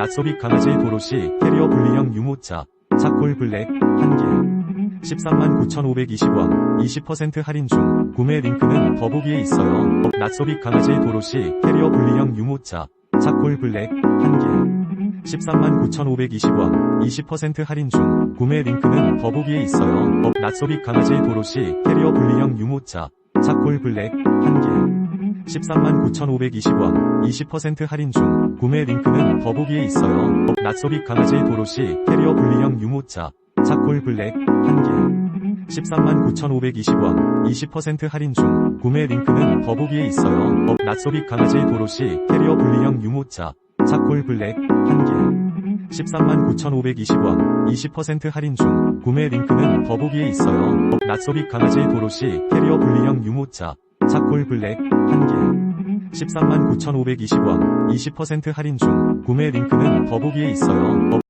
낫소빅 강아지 도로시 캐리어 분리형 유모차 차콜 블랙 1개. 13만 9,520원 20% 할인 중 구매 링크는 더보기에 있어요. 낫소빅 강아지 도로시 캐리어 분리형 유모차 차콜 블랙 1개. 13만 9,520원 20% 할인 중 구매 링크는 더보기에 있어요. 낫소빅 강아지 도로시 캐리어 분리형 유모차 차콜 블랙 1개 13만 9,520원 20% 할인 중 구매 링크는 더보기에 있어요. 낫소빅 강아지 도로시 캐리어 분리형 유모차 차콜 블랙 1개. 13만 9,520원 20% 할인 중 구매 링크는 더보기에 있어요. 낫소빅 강아지 도로시 캐리어 분리형 유모차 차콜 블랙 1개. 13만 9,520원 20% 할인 중 구매 링크는 더보기에 있어요. 낫소빅 강아지 도로시 캐리어 분리형 유모차 차콜 블랙 1개. 13만 9,520원 20% 할인 중 구매 링크는 더보기에 있어요